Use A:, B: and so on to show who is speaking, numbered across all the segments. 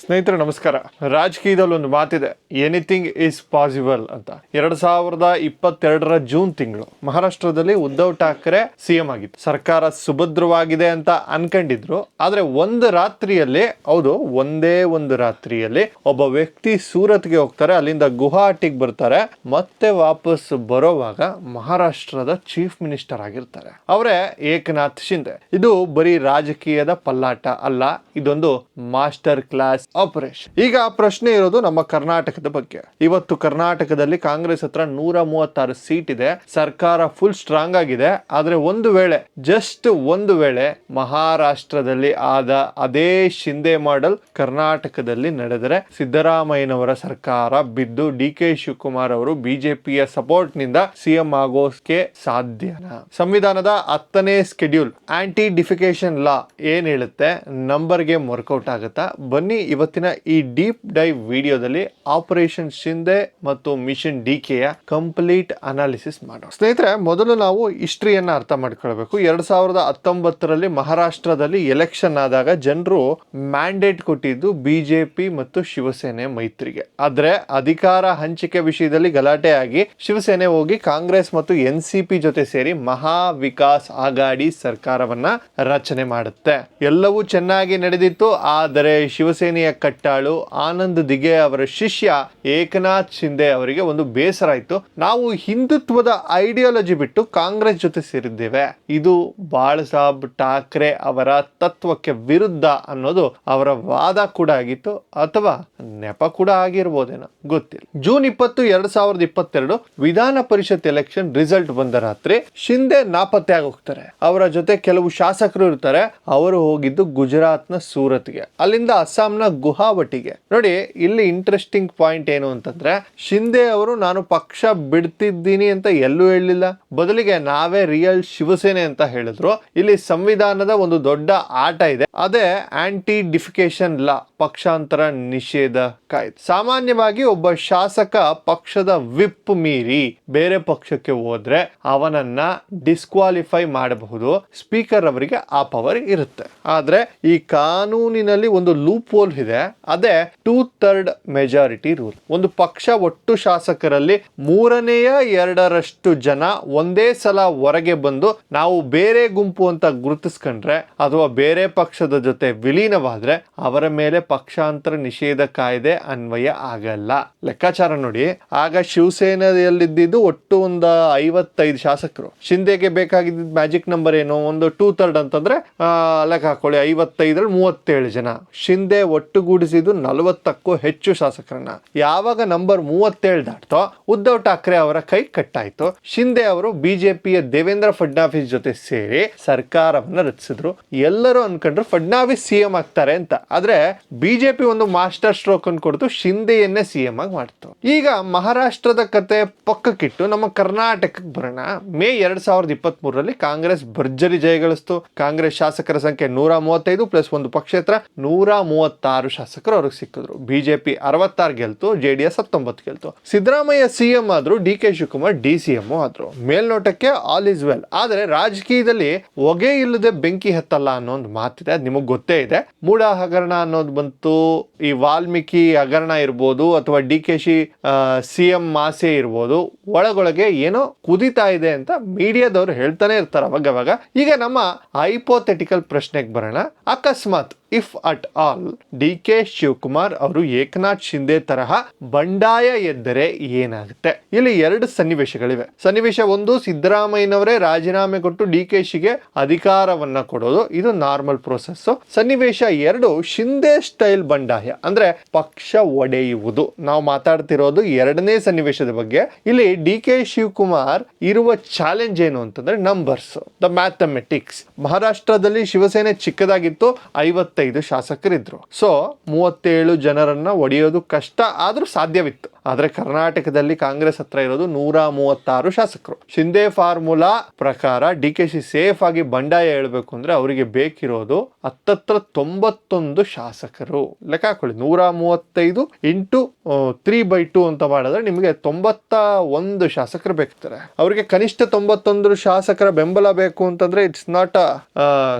A: ಸ್ನೇಹಿತರೆ, ನಮಸ್ಕಾರ. ರಾಜಕೀಯದಲ್ಲಿ ಒಂದು ಮಾತಿದೆ. ಎನಿಥಿಂಗ್ ಈಸ್ ಪಾಸಿಬಲ್ ಅಂತ. ಎರಡ್ ಸಾವಿರದ ಇಪ್ಪತ್ತೆರಡರ ಜೂನ್ ತಿಂಗಳು ಮಹಾರಾಷ್ಟ್ರದಲ್ಲಿ ಉದ್ಧವ್ ಠಾಕ್ರೆ ಸಿಎಂ ಆಗಿತ್ತು ಸರ್ಕಾರ ಸುಭದ್ರವಾಗಿದೆ ಅಂತ ಅನ್ಕೊಂಡಿದ್ರು. ಆದ್ರೆ ಒಂದು ರಾತ್ರಿಯಲ್ಲಿ, ಹೌದು, ಒಂದೇ ಒಂದು ರಾತ್ರಿಯಲ್ಲಿ ಒಬ್ಬ ವ್ಯಕ್ತಿ ಸೂರತ್ಗೆ ಹೋಗ್ತಾರೆ, ಅಲ್ಲಿಂದ ಗುವಾಹಟಿಗೆ ಬರ್ತಾರೆ. ಮತ್ತೆ ವಾಪಸ್ ಬರೋವಾಗ ಮಹಾರಾಷ್ಟ್ರದ ಚೀಫ್ ಮಿನಿಸ್ಟರ್ ಆಗಿರ್ತಾರೆ. ಅವರೇ ಏಕನಾಥ್ ಶಿಂದೆ ಇದು ಬರೀ ರಾಜಕೀಯದ ಪಲ್ಲಾಟ ಅಲ್ಲ, ಇದೊಂದು ಮಾಸ್ಟರ್ ಕ್ಲಾಸ್ ಆಪರೇಷನ್ ಈಗ ಆ ಪ್ರಶ್ನೆ ಇರೋದು ನಮ್ಮ ಕರ್ನಾಟಕದ ಬಗ್ಗೆ. ಇವತ್ತು ಕರ್ನಾಟಕದಲ್ಲಿ ಕಾಂಗ್ರೆಸ್ ಹತ್ರ ನೂರ ಮೂವತ್ತಾರು ಸೀಟ್ ಇದೆ. ಸರ್ಕಾರ ಫುಲ್ ಸ್ಟ್ರಾಂಗ್ ಆಗಿದೆ. ಆದ್ರೆ ಒಂದು ವೇಳೆ ಜಸ್ಟ್ ಒಂದು ವೇಳೆ ಮಹಾರಾಷ್ಟ್ರದಲ್ಲಿ ಆದ ಅದೇ ಶಿಂದೆ ಮಾಡಲ್ ಕರ್ನಾಟಕದಲ್ಲಿ ನಡೆದರೆ ಸಿದ್ದರಾಮಯ್ಯನವರ ಸರ್ಕಾರ ಬಿದ್ದು ಡಿ ಕೆ ಶಿವಕುಮಾರ್ ಅವರು ಬಿಜೆಪಿಯ ಸಪೋರ್ಟ್ನಿಂದ ಸಿಎಂ ಆಗೋಕೆ ಸಾಧ್ಯನಾ? ಸಂವಿಧಾನದ ಹತ್ತನೇ ಸ್ಕೆಡ್ಯೂಲ್ ಆಂಟಿ ಡಿಫಿಕೇಶನ್ ಲಾ ಏನ್ ಹೇಳುತ್ತೆ? ನಂಬರ್ಗೆ ವರ್ಕೌಟ್ ಆಗುತ್ತಾ? ಬನ್ನಿ ಇವತ್ತಿನ ಈ ಡೀಪ್ ಡೈವ್ ವಿಡಿಯೋದಲ್ಲಿ ಆಪರೇಷನ್ ಶಿಂದೆ ಮತ್ತು ಮಿಷನ್ ಡಿ ಕೆಯ ಕಂಪ್ಲೀಟ್ ಅನಾಲಿಸಿಸ್ ಮಾಡೋಣ. ಸ್ನೇಹಿತರೆ, ಮೊದಲು ನಾವು ಹಿಸ್ಟ್ರಿಯನ್ನ ಅರ್ಥ ಮಾಡ್ಕೊಳ್ಬೇಕು. ಎರಡ್ ಸಾವಿರದ ಹತ್ತೊಂಬತ್ತರಲ್ಲಿ ಮಹಾರಾಷ್ಟ್ರದಲ್ಲಿ ಎಲೆಕ್ಷನ್ ಆದಾಗ ಜನರು ಮ್ಯಾಂಡೇಟ್ ಕೊಟ್ಟಿದ್ದು ಬಿಜೆಪಿ ಮತ್ತು ಶಿವಸೇನೆ ಮೈತ್ರಿಗೆ. ಆದ್ರೆ ಅಧಿಕಾರ ಹಂಚಿಕೆ ವಿಷಯದಲ್ಲಿ ಗಲಾಟೆ ಆಗಿ ಶಿವಸೇನೆ ಹೋಗಿ ಕಾಂಗ್ರೆಸ್ ಮತ್ತು ಎನ್ ಸಿ ಜೊತೆ ಸೇರಿ ಮಹಾ ವಿಕಾಸ್ ಆಗಾಡಿ ಸರ್ಕಾರವನ್ನ ರಚನೆ ಮಾಡುತ್ತೆ. ಎಲ್ಲವೂ ಚೆನ್ನಾಗಿ ನಡೆದಿತ್ತು, ಆದರೆ ಶಿವಸೇನೆಯ ಕಟ್ಟಾಳು. ಆನಂದ್ ದಿಗೆ ಅವರ ಶಿಷ್ಯ ಏಕನಾಥ್ ಶಿಂದೆ ಅವರಿಗೆ ಒಂದು ಬೇಸರ ಇತ್ತು ನಾವು ಹಿಂದುತ್ವದ ಐಡಿಯಾಲಜಿ ಬಿಟ್ಟು ಕಾಂಗ್ರೆಸ್ ಜೊತೆ ಸೇರಿದ್ದೇವೆ. ಇದು ಬಾಳ ಸಾಬ್ ಠಾಕ್ರೆ ಅವರ ತತ್ವಕ್ಕೆ ವಿರುದ್ಧ ಅನ್ನೋದು ಅವರ ವಾದ ಕೂಡ ಆಗಿತ್ತು. ಅಥವಾ ನೆಪ ಕೂಡ ಆಗಿರ್ಬೋದೇನೋ, ಗೊತ್ತಿಲ್ಲ. ಜೂನ್ ಇಪ್ಪತ್ತು, ಎರಡ್ ಸಾವಿರದ ಇಪ್ಪತ್ತೆರಡು ವಿಧಾನ ಪರಿಷತ್ ಎಲೆಕ್ಷನ್ ರಿಸಲ್ಟ್ ಬಂದ ರಾತ್ರಿ ಶಿಂದೆ ನಾಪತ್ತೆ ಹೋಗ್ತಾರೆ ಅವರ ಜೊತೆ ಕೆಲವು ಶಾಸಕರು ಇರ್ತಾರೆ. ಅವರು ಹೋಗಿದ್ದು ಗುಜರಾತ್ನ ಸೂರತ್ಗೆ. ಅಲ್ಲಿಂದ ಅಸ್ಸಾಂನ ಗುವಾಹಟಿಗೆ ನೋಡಿ, ಇಲ್ಲಿ ಇಂಟ್ರೆಸ್ಟಿಂಗ್ ಪಾಯಿಂಟ್ ಏನು ಅಂತಂದ್ರೆ ಶಿಂದೆ ಅವರು, ನಾನು ಪಕ್ಷ ಬಿಡ್ತಿದ್ದೀನಿ ಅಂತ ಎಲ್ಲೂ ಹೇಳಲಿಲ್ಲ. ಬದಲಿಗೆ ನಾವೇ ರಿಯಲ್ ಶಿವಸೇನೆ ಅಂತ ಹೇಳಿದ್ರು. ಇಲ್ಲಿ ಸಂವಿಧಾನದ ಒಂದು ದೊಡ್ಡ ಆಟ ಇದೆ. ಅದೇ ಆಂಟಿ ಡಿಫಿಕೇಶನ್ ಲಾ ಪಕ್ಷಾಂತರ ನಿಷೇಧ ಕಾಯ್ದೆ. ಸಾಮಾನ್ಯವಾಗಿ ಒಬ್ಬ ಶಾಸಕ ಪಕ್ಷದ ವಿಪ್ ಮೀರಿ ಬೇರೆ ಪಕ್ಷಕ್ಕೆ ಹೋದ್ರೆ ಅವನನ್ನ ಡಿಸ್ಕ್ವಾಲಿಫೈ ಮಾಡಬಹುದು. ಸ್ಪೀಕರ್ ಅವರಿಗೆ ಆ ಪವರ್ ಇರುತ್ತೆ. ಆದ್ರೆ ಈ ಕಾನೂನಿನಲ್ಲಿ ಒಂದು ಲೂಪ್ ಹೋಲ್ ಇದೆ. ಅದೇ ಟೂ ಥರ್ಡ್ ಮೆಜಾರಿಟಿ ರೂಲ್ ಒಂದು ಪಕ್ಷ ಒಟ್ಟು ಶಾಸಕರಲ್ಲಿ ಮೂರನೆಯ ಎರಡರಷ್ಟು ಜನ ಒಂದೇ ಸಲ ಹೊರಗೆ ಬಂದು ನಾವು ಬೇರೆ ಗುಂಪು ಅಂತ ಗುರುತಿಸ್ಕೊಂಡ್ರೆ ಅಥವಾ ಬೇರೆ ಪಕ್ಷದ ಜೊತೆ ವಿಲೀನವಾದ್ರೆ ಅವರ ಮೇಲೆ ಪಕ್ಷಾಂತರ ನಿಷೇಧ ಕಾಯ್ದೆ ಅನ್ವಯ ಆಗಲ್ಲ. ಲೆಕ್ಕಾಚಾರ ನೋಡಿ. ಆಗ ಶಿವಸೇನೆಯಲ್ಲಿದ್ದು ಒಟ್ಟು ಒಂದು ಐವತ್ತೈದು ಶಾಸಕರು. ಶಿಂದೆಗೆ ಬೇಕಾಗಿದ್ದ ಮ್ಯಾಜಿಕ್ ನಂಬರ್ ಏನು? ಒಂದು ಟೂ ಥರ್ಡ್ ಅಂತಂದ್ರೆ ಲೆಕ್ಕ ಹಾಕೊಳ್ಳಿ. ಐವತ್ತೈದರಲ್ಲಿ ಮೂವತ್ತೇಳು ಜನ. ಶಿಂದೆ ಒಟ್ಟುಗೂಡಿಸಿದ್ದು ನಲವತ್ತಕ್ಕೂ ಹೆಚ್ಚು ಶಾಸಕರನ್ನ. ಯಾವಾಗ ನಂಬರ್ ಮೂವತ್ತೇಳು ದಾಟ್ತೋ, ಉದ್ಧವ್ ಠಾಕ್ರೆ ಅವರ ಕೈ ಕಟ್ಟಾಯ್ತು. ಶಿಂದೆ ಅವರು ಬಿಜೆಪಿಯ ದೇವೇಂದ್ರ ಫಡ್ನಾವಿಸ್ ಜೊತೆ ಸೇರಿ ಸರ್ಕಾರವನ್ನ ರಚಿಸಿದ್ರು. ಎಲ್ಲರೂ ಅನ್ಕೊಂಡ್ರು ಫಡ್ನಾವಿಸ್ ಸಿಎಂ ಆಗ್ತಾರೆ ಅಂತ. ಆದ್ರೆ ಬಿಜೆಪಿ ಒಂದು ಮಾಸ್ಟರ್ ಸ್ಟ್ರೋಕ್ ಅನ್ನು ಕೊಡ್ತು ಶಿಂದೆಯನ್ನೇ ಸಿಎಂ ಆಗಿ ಮಾಡ್ತು. ಈಗ ಮಹಾರಾಷ್ಟ್ರದ ಕತೆ ಪಕ್ಕಕ್ಕಿಟ್ಟು ನಮ್ಮ ಕರ್ನಾಟಕಕ್ಕೆ ಬರೋಣ. ಮೇ ಎರಡ್ ಸಾವಿರದ ಇಪ್ಪತ್ತ್ ಮೂರರಲ್ಲಿ ಕಾಂಗ್ರೆಸ್ ಭರ್ಜರಿ ಜಯಗಳಿಸ್ತು. ಕಾಂಗ್ರೆಸ್ ಶಾಸಕರ ಸಂಖ್ಯೆ ನೂರ ಮೂವತ್ತೈದು ಪ್ಲಸ್ ಒಂದು ಪಕ್ಷೇತರ ನೂರ ಶಾಸಕರು ಅವ್ರಿಗೆ ಸಿಕ್ಕಿದ್ರು. ಬಿಜೆಪಿ ಅರವತ್ತಾರು ಗೆಲ್ತು ಜೆ ಡಿ ಎಸ್ ಹತ್ತೊಂಬತ್ತು ಗೆಲ್ತು. ಸಿದ್ದರಾಮಯ್ಯ ಸಿ ಎಂ ಆದ್ರು, D K Shivakumar D C M ಆದ್ರು. ಮೇಲ್ನೋಟಕ್ಕೆ ಆಲ್ ಇಸ್ ವೆಲ್ ಆದರೆ ರಾಜಕೀಯದಲ್ಲಿ ಹೊಗೆ ಇಲ್ಲದೆ ಬೆಂಕಿ ಹತ್ತಲ್ಲ ಅನ್ನೋ ಒಂದು ಮಾತಿದೆ. ಅದು ನಿಮಗೆ ಗೊತ್ತೇ ಇದೆ. ಮೂಡ ಹಗರಣ ಅನ್ನೋದು ಬಂತು. ಈ ವಾಲ್ಮೀಕಿ ಹಗರಣ ಇರ್ಬೋದು ಅಥವಾ D K Shi C M ಮಾಸೆ ಇರ್ಬೋದು. ಒಳಗೊಳಗೆ ಏನೋ ಕುದಿತಾ ಇದೆ ಅಂತ ಮೀಡಿಯಾದವರು ಹೇಳ್ತಾನೆ ಇರ್ತಾರೆ ಅವಾಗ ಈಗ ನಮ್ಮ ಹೈಪೋಥೆಟಿಕಲ್ ಪ್ರಶ್ನೆಗೆ ಬರೋಣ. ಅಕಸ್ಮಾತ್ if at all D K Shivakumar ಅವರು ಏಕನಾಥ್ ಶಿಂದೆ ತರಹ ಬಂಡಾಯ ಎದ್ದರೆ ಏನಾಗುತ್ತೆ? ಇಲ್ಲಿ ಎರಡು ಸನ್ನಿವೇಶಗಳಿವೆ. ಸನ್ನಿವೇಶ ಒಂದು, ಸಿದ್ದರಾಮಯ್ಯನವರೇ ರಾಜೀನಾಮೆ ಕೊಟ್ಟು ಡಿ ಕೆ ಶಿಗೆ ಅಧಿಕಾರವನ್ನ ಕೊಡೋದು. ಇದು ನಾರ್ಮಲ್ ಪ್ರೋಸೆಸ್ ಸನ್ನಿವೇಶ ಎರಡು ಶಿಂದೆ ಸ್ಟೈಲ್ ಬಂಡಾಯ, ಅಂದ್ರೆ ಪಕ್ಷ ಒಡೆಯುವುದು. ನಾವು ಮಾತಾಡ್ತಿರೋದು ಎರಡನೇ ಸನ್ನಿವೇಶದ ಬಗ್ಗೆ. ಇಲ್ಲಿ ಡಿ ಕೆ ಶಿವಕುಮಾರ್ ಇರುವ ಚಾಲೆಂಜ್ ಏನು ಅಂತಂದ್ರೆ ನಂಬರ್ಸ್ ದ ಮ್ಯಾಥಮೆಟಿಕ್ಸ್ ಮಹಾರಾಷ್ಟ್ರದಲ್ಲಿ ಶಿವಸೇನೆ ಚಿಕ್ಕದಾಗಿತ್ತು ಐವತ್ತೈದು ಶಾಸಕರಿದ್ರು. ಸೊ ಮೂವತ್ತೇಳು ಜನರನ್ನ ಒಡೆಯೋದು ಕಷ್ಟ ಆದ್ರೂ ಸಾಧ್ಯವಿತ್ತು. ಆದರೆ ಕರ್ನಾಟಕದಲ್ಲಿ ಕಾಂಗ್ರೆಸ್ ಹತ್ರ ಇರೋದು ನೂರ ಮೂವತ್ತಾರು ಶಾಸಕರು. ಶಿಂದೆ ಫಾರ್ಮುಲಾ ಪ್ರಕಾರ ಡಿ ಕೆ ಶಿ ಸೇಫ್ ಆಗಿ ಬಂಡಾಯ ಹೇಳ್ಬೇಕು ಅಂದ್ರೆ ಅವರಿಗೆ ಬೇಕಿರೋದು ಹತ್ತತ್ರ ತೊಂಬತ್ತೊಂದು ಶಾಸಕರು. ಲೆಕ್ಕ ಹಾಕೊಳ್ಳಿ. ನೂರ ಮೂವತ್ತೈದು ಇಂಟು ತ್ರೀ ಬೈ ಟು ಅಂತ ಮಾಡಿದ್ರೆ ನಿಮಗೆ ತೊಂಬತ್ತ ಒಂದು ಶಾಸಕರು ಬೇಕಿರ್ತಾರೆ. ಅವರಿಗೆ ಕನಿಷ್ಠ ತೊಂಬತ್ತೊಂದು ಶಾಸಕರ ಬೆಂಬಲ ಬೇಕು ಅಂತಂದ್ರೆ it's not a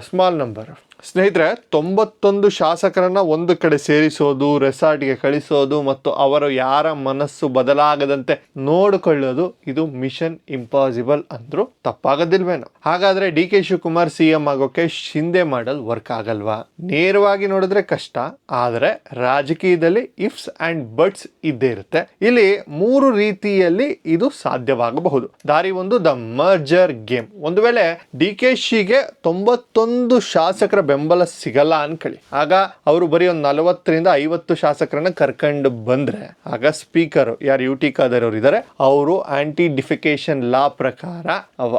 A: small number ಸ್ನೇಹಿತರೆ, ತೊಂಬತ್ತೊಂದು ಶಾಸಕರನ್ನ ಒಂದು ಕಡೆ ಸೇರಿಸೋದು, ರೆಸಾರ್ಟ್ಗೆ ಕಳಿಸೋದು ಮತ್ತು ಅವರು ಯಾರ ಮನಸ್ಸು ಬದಲಾಗದಂತೆ ನೋಡಿಕೊಳ್ಳೋದು, ಇದು ಮಿಷನ್ ಇಂಪಾಸಿಬಲ್ ಅಂದ್ರೂ ತಪ್ಪಾಗದಿಲ್ವೇನೋ. ಹಾಗಾದ್ರೆ D K Shivakumar C M ಆಗೋಕೆ ಶಿಂದೆ ಮಾಡಲ್ ವರ್ಕ್ ಆಗಲ್ವಾ? ನೇರವಾಗಿ ನೋಡಿದ್ರೆ ಕಷ್ಟ, ಆದರೆ ರಾಜಕೀಯದಲ್ಲಿ ಇಫ್ಸ್ ಅಂಡ್ ಬಟ್ಸ್ ಇದ್ದೇ ಇರುತ್ತೆ. ಇಲ್ಲಿ ಮೂರು ರೀತಿಯಲ್ಲಿ ಇದು ಸಾಧ್ಯವಾಗಬಹುದು. ದಾರಿ ಒಂದು ದ ಮರ್ಜರ್ ಗೇಮ್. ಒಂದು ವೇಳೆ ಡಿ ಕೆ ಶಿಗೆ ತೊಂಬತ್ತೊಂದು ಶಾಸಕರ ಬೆಂಬಲ ಸಿಗಲ್ಲ ಅನ್ಕೊಳ್ಳಿ. ಆಗ ಅವರು ಬರೀ ಒಂದು ನಲವತ್ತರಿಂದ ಐವತ್ತು ಶಾಸಕರನ್ನ ಕರ್ಕೊಂಡು ಬಂದ್ರೆ, ಆಗ ಸ್ಪೀಕರ್ ಯಾರು ಯು ಟಿ ಖಾದರ್ ಅವರು ಇದ್ದಾರೆ ಅವರು ಆಂಟಿ ಡಿಫಿಕೇಶನ್ ಲಾ ಪ್ರಕಾರ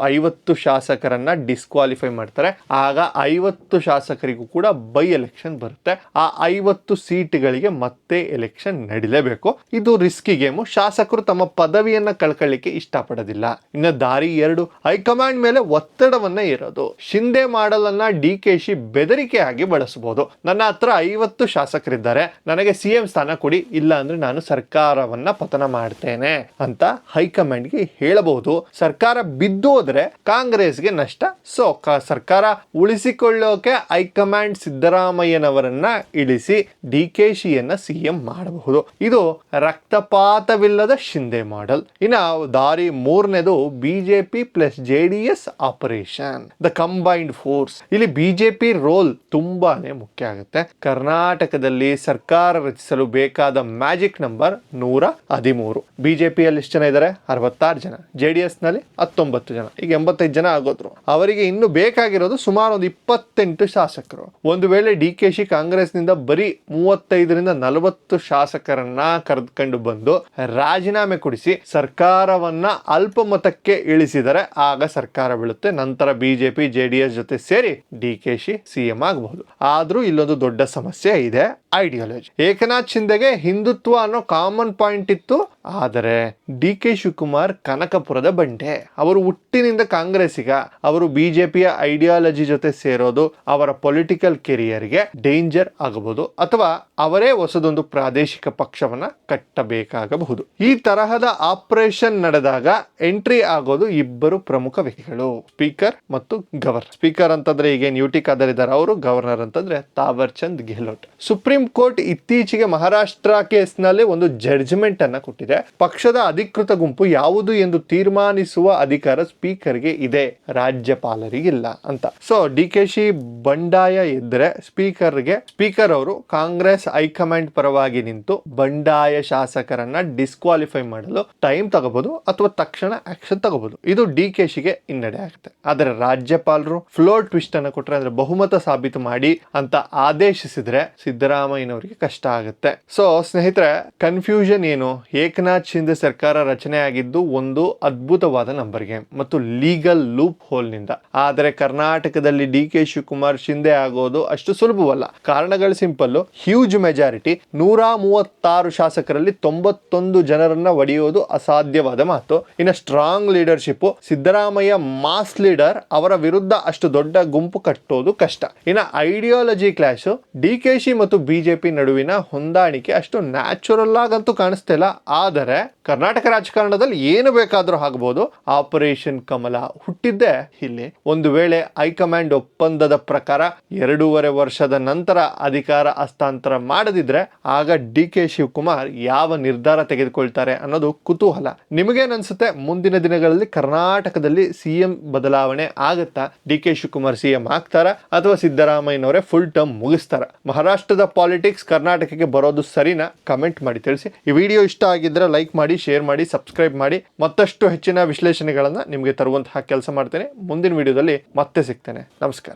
A: ಐವತ್ತು ಶಾಸಕರನ್ನ ಡಿಸ್ಕ್ವಾಲಿಫೈ ಮಾಡ್ತಾರೆ. ಆಗ ಐವತ್ತು ಶಾಸಕರಿಗೂ ಕೂಡ ಬೈ ಎಲೆಕ್ಷನ್ ಬರುತ್ತೆ. ಆ ಐವತ್ತು ಸೀಟ್ಗಳಿಗೆ ಮತ್ತೆ ಎಲೆಕ್ಷನ್ ನಡಿಲೇಬೇಕು. ಇದು ರಿಸ್ಕಿ ಗೇಮು ಶಾಸಕರು ತಮ್ಮ ಪದವಿಯನ್ನ ಕಳ್ಕೊಳ್ಳಿಕ್ಕೆ ಇಷ್ಟಪಡೋದಿಲ್ಲ. ಇನ್ನು ದಾರಿ ಎರಡು. ಹೈಕಮಾಂಡ್ ಮೇಲೆ ಒತ್ತಡವನ್ನ ಇರೋದು ಶಿಂದೆ ಮಾಡಲನ್ನ ಡಿ ಕೆ ಶಿ ಬೆದರಿಕೆಯಾಗಿ ಬಳಸಬಹುದು. ನನ್ನ ಹತ್ರ ಐವತ್ತು ಶಾಸಕರಿದ್ದಾರೆ. ನನಗೆ ಸಿ ಎಂ ಸ್ಥಾನ ಕೊಡಿ, ಇಲ್ಲ ಅಂದ್ರೆ ನಾನು ಸರ್ಕಾರವನ್ನ ಪತನ ಮಾಡ್ತೇನೆ ಅಂತ ಹೈಕಮಾಂಡ್ಗೆ ಹೇಳಬಹುದು. ಸರ್ಕಾರ ಬಿದ್ದೋದ್ರೆ ಕಾಂಗ್ರೆಸ್ಗೆ ನಷ್ಟ. ಸೊ ಸರ್ಕಾರ ಉಳಿಸಿಕೊಳ್ಳೋಕೆ ಹೈಕಮಾಂಡ್ ಸಿದ್ದರಾಮಯ್ಯನವರನ್ನ ಇಳಿಸಿ ಡಿ ಕೆ ಶಿಯನ್ನ ಸಿ ಎಂ ಮಾಡಬಹುದು. ಇದು ರಕ್ತಪಾತವಿಲ್ಲದ ಶಿಂದೆ ಮಾಡೆಲ್. ಇನ್ನ ದಾರಿ ಮೂರನೇದು BJP plus J D S operation. The combined force. ಇಲ್ಲಿ ಬಿಜೆಪಿ ರೋಲ್ ತುಂಬಾ ಮುಖ್ಯ ಆಗುತ್ತೆ. ಕರ್ನಾಟಕದಲ್ಲಿ ಸರ್ಕಾರ ರಚಿಸಲು ಬೇಕಾದ ಮ್ಯಾಜಿಕ್ ನಂಬರ್ ನೂರ ಹದಿಮೂರು. ಬಿಜೆಪಿಯಲ್ಲಿ ಎಷ್ಟು ಜನ ಇದ್ದಾರೆ ಅರವತ್ತಾರು ಜನ. ಜೆ ಡಿ ಎಸ್ನಲ್ಲಿ ಹತ್ತೊಂಬತ್ತು ಜನ. ಈಗ ಎಂಬತ್ತೈದು ಜನ ಆಗೋದ್ರು. ಅವರಿಗೆ ಇನ್ನು ಬೇಕಾಗಿರೋದು ಸುಮಾರು ಒಂದು ಇಪ್ಪತ್ತೆಂಟು ಶಾಸಕರು. ಒಂದು ವೇಳೆ ಡಿ ಕೆ ಶಿ ಕಾಂಗ್ರೆಸ್ನಿಂದ ಬರೀ ಮೂವತ್ತೈದರಿಂದ ನಲವತ್ತು ಶಾಸಕರನ್ನ ಕರೆದುಕೊಂಡು ಬಂದು ರಾಜೀನಾಮೆ ಕೊಡಿಸಿ ಸರ್ಕಾರವನ್ನ ಅಲ್ಪಮತಕ್ಕೆ ಇಳಿಸಿದರೆ ಆಗ ಸರ್ಕಾರ ಬೀಳುತ್ತೆ. ನಂತರ ಬಿಜೆಪಿ, ಜೆ ಡಿ ಎಸ್ ಜೊತೆ ಸೇರಿ ಡಿ ಕೆ ಶಿ ಸಿಎಂ ಆಗಬಹುದು. ಆದ್ರೂ ಇಲ್ಲೊಂದು ದೊಡ್ಡ ಸಮಸ್ಯೆ ಇದೆ ಐಡಿಯಾಲಜಿ ಏಕನಾಥ್ ಶಿಂದೆಗೆ ಹಿಂದುತ್ವ ಅನ್ನೋ ಕಾಮನ್ ಪಾಯಿಂಟ್ ಇತ್ತು, ಆದರೆ ಡಿ ಕೆ ಶಿವಕುಮಾರ್ ಕನಕಪುರದ ಬಂಡೆ. ಅವರು ಹುಟ್ಟಿನಿಂದ ಕಾಂಗ್ರೆಸ್ಸಿಗ, ಅವರು ಬಿಜೆಪಿಯ ಐಡಿಯಾಲಜಿ ಜೊತೆ ಸೇರೋದು ಅವರ ಪೊಲಿಟಿಕಲ್ ಕೆರಿಯರ್ಗೆ ಡೇಂಜರ್ ಆಗಬಹುದು ಅಥವಾ ಅವರೇ ಹೊಸದೊಂದು ಪ್ರಾದೇಶಿಕ ಪಕ್ಷವನ್ನ ಕಟ್ಟಬೇಕಾಗಬಹುದು. ಈ ತರಹದ ಆಪರೇಷನ್ ನಡೆದಾಗ ಎಂಟ್ರಿ ಆಗೋದು ಇಬ್ಬರು ಪ್ರಮುಖ ವ್ಯಕ್ತಿಗಳು ಸ್ಪೀಕರ್ ಮತ್ತು ಗವರ್ನರ್ ಸ್ಪೀಕರ್ ಅಂತಂದ್ರೆ ಈಗ ನ್ಯೂಟಿ ಟಿ ಖಾದರ್ ಇದ್ದಾರೆ ಅವರು ಗವರ್ನರ್ ಅಂತಂದ್ರೆ ತಾವರ್ ಚಂದ್ ಗೆಹ್ಲೋಟ್. ಸುಪ್ರೀಂ ಕೋರ್ಟ್ ಇತ್ತೀಚೆಗೆ ಮಹಾರಾಷ್ಟ್ರ ಕೇಸ್ನಲ್ಲಿ ಒಂದು ಜಡ್ಜ್ಮೆಂಟ್ ಅನ್ನ ಕೊಟ್ಟಿದೆ. ಪಕ್ಷದ ಅಧಿಕೃತ ಗುಂಪು ಯಾವುದು ಎಂದು ತೀರ್ಮಾನಿಸುವ ಅಧಿಕಾರ ಸ್ಪೀಕರ್ಗೆ ಇದೆ. ರಾಜ್ಯಪಾಲರಿಗಿಲ್ಲ ಅಂತ. ಸೊ ಡಿ ಕೆ ಶಿ ಬಂಡಾಯ ಇದ್ದರೆ ಸ್ಪೀಕರ್ಗೆ, ಸ್ಪೀಕರ್ ಅವರು ಕಾಂಗ್ರೆಸ್ ಹೈಕಮಾಂಡ್ ಪರವಾಗಿ ನಿಂತು ಬಂಡಾಯ ಶಾಸಕರನ್ನ ಡಿಸ್ಕ್ವಾಲಿಫೈ ಮಾಡಲು ಟೈಮ್ ತಗೋಬಹುದು ಅಥವಾ ತಕ್ಷಣ ಆಕ್ಷನ್ ತಗೋಬಹುದು ಇದು ಡಿ ಕೆ ಶಿಗೆ ಹಿನ್ನಡೆ ಆಗುತ್ತೆ. ಆದರೆ ರಾಜ್ಯಪಾಲರು ಫ್ಲೋರ್ ಟ್ವಿಸ್ಟ್ ಅನ್ನು ಕೊಟ್ಟರೆ ಅಂದ್ರೆ ಬಹುಮತ ಸಾಬೀತು ಮಾಡಿ ಅಂತ ಆದೇಶಿಸಿದ್ರೆ ಸಿದ್ದರಾಮಯ್ಯನವರಿಗೆ ಕಷ್ಟ ಆಗುತ್ತೆ. ಸೊ ಸ್ನೇಹಿತರೆ ಕನ್ಫ್ಯೂಷನ್ ಏನು? ಏಕನಾಥ್ ಶಿಂದೆ ಸರ್ಕಾರ ರಚನೆ ಆಗಿದ್ದು ಒಂದು ಅದ್ಭುತವಾದ ನಂಬರ್ ಗೇಮ್ ಮತ್ತು ಲೀಗಲ್ ಲೂಪ್ ಹೋಲ್ನಿಂದ ಆದರೆ ಕರ್ನಾಟಕದಲ್ಲಿ ಡಿ ಕೆ ಶಿವಕುಮಾರ್ ಶಿಂದೆ ಆಗೋದು ಅಷ್ಟು ಸುಲಭವಲ್ಲ. ಕಾರಣಗಳು ಸಿಂಪಲ್ ಹ್ಯೂಜ್ ಮೆಜಾರಿಟಿ ನೂರ ಮೂವತ್ತಾರು ಶಾಸಕರಲ್ಲಿ ತೊಂಬತ್ತೊಂದು ಜನರನ್ನ ಒಡೆಯೋದು ಅಸಾಧ್ಯವಾದ ಮಾತು. ಇನ್ನು strong leadership Siddaramaiah mass leader ಅವರ ವಿರುದ್ಧ ಅಷ್ಟು ದೊಡ್ಡ ಗುಂಪು ಕಟ್ಟೋದು ಕಷ್ಟ. ಇನ್ನು ideology clash D K Shi ಮತ್ತು ಬಿಜೆಪಿ ನಡುವಿನ ಹೊಂದಾಣಿಕೆ ಅಷ್ಟು ನ್ಯಾಚುರಲ್ ಆಗಂತೂ ಕಾಣಿಸ್ತಿಲ್ಲ ಆದರೆ ಕರ್ನಾಟಕ ರಾಜಕಾರಣದಲ್ಲಿ ಏನು ಬೇಕಾದರೂ ಆಗಬಹುದು ಆಪರೇಷನ್ ಕಮಲ ಹುಟ್ಟಿದ್ದೇ ಇಲ್ಲಿ. ಒಂದು ವೇಳೆ ಹೈಕಮಾಂಡ್ ಒಪ್ಪಂದದ ಪ್ರಕಾರ ಎರಡೂವರೆ ವರ್ಷದ ನಂತರ ಅಧಿಕಾರ ಹಸ್ತಾಂತರ ಮಾಡದಿದ್ರೆ ಆಗ ಡಿ ಕೆ ಶಿವಕುಮಾರ್ ಯಾವ ನಿರ್ಧಾರ ತೆಗೆದುಕೊಳ್ತಾರೆ ಅನ್ನೋದು ಕುತೂಹಲ. ನಿಮಗೇನನ್ಸುತ್ತೆ? ಮುಂದಿನ ದಿನಗಳಲ್ಲಿ ಕರ್ನಾಟಕದಲ್ಲಿ ಸಿಎಂ ಬದಲಾವಣೆ ಆಗತ್ತಾ? ಡಿ ಕೆ ಶಿವಕುಮಾರ್ ಸಿಎಂ ಆಗ್ತಾರ? ಅಥವಾ ಸಿದ್ದರಾಮಯ್ಯನವರೇ ಫುಲ್ ಟರ್ಮ್ ಮುಗಿಸ್ತಾರ. ಮಹಾರಾಷ್ಟ್ರದ ಪಾಲಿಟಿಕ್ಸ್ ಕರ್ನಾಟಕಕ್ಕೆ ಬರೋದು ಸರಿನಾ? ಕಮೆಂಟ್ ಮಾಡಿ ತಿಳಿಸಿ. ಈ ವಿಡಿಯೋ ಇಷ್ಟ ಆಗಿದ್ರೆ ಲೈಕ್ ಮಾಡಿ ಶೇರ್ ಮಾಡಿ ಸಬ್ಸ್ಕ್ರೈಬ್ ಮಾಡಿ. ಮತ್ತಷ್ಟು ಹೆಚ್ಚಿನ ವಿಶ್ಲೇಷಣೆಗಳನ್ನು ನಿಮಗೆ ತರುವಂತಹ ಕೆಲಸ ಮಾಡ್ತೇನೆ. ಮುಂದಿನ ವಿಡಿಯೋದಲ್ಲಿ ಮತ್ತೆ ಸಿಗ್ತೇನೆ. ನಮಸ್ಕಾರ.